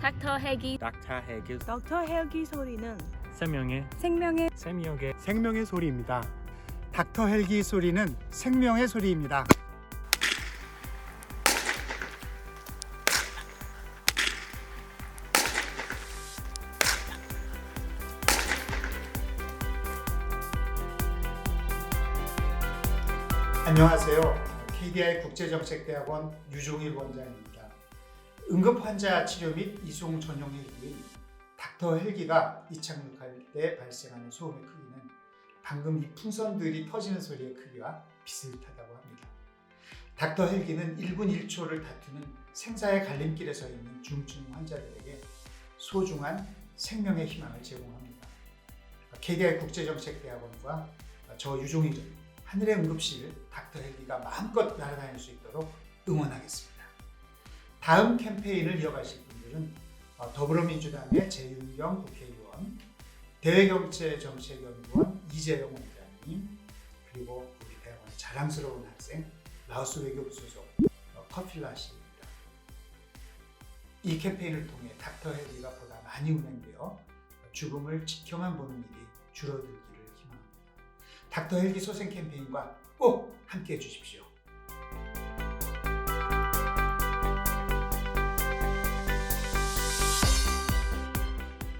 닥터 헬기 닥터 헬기 닥터 헬기 소리는 생명의 생명의 생명의 생명의 소리입니다. 닥터 헬기 소리는 생명의 소리입니다. 안녕하세요. KDI 국제정책대학원 유종일 원장입니다. 응급 환자 치료 및 이송 전용 헬기인 닥터 헬기가 이착륙할 때 발생하는 소음의 크기는 방금 이 풍선들이 터지는 소리의 크기와 비슷하다고 합니다. 닥터 헬기는 1분 1초를 다투는 생사의 갈림길에 서 있는 중증 환자들에게 소중한 생명의 희망을 제공합니다. KDI 국제정책대학원과 저 유종일 하늘의 응급실 닥터 헬기가 마음껏 날아다닐 수 있도록 응원하겠습니다. 다음 캠페인을 이어가실 분들은 어, 더불어민주당의 재윤경 국회의원, 대외경제정책연구원 이재용 원장님, 그리고 우리 대학원의 자랑스러운 학생 라오스 외교부 소속 어, 커필라 씨입니다. 이 캠페인을 통해 닥터 헬기가 보다 많이 운행되어 죽음을 지켜만 보는 일이 줄어들기를 희망합니다. 닥터 헬기 소생 캠페인과 꼭 함께 해주십시오.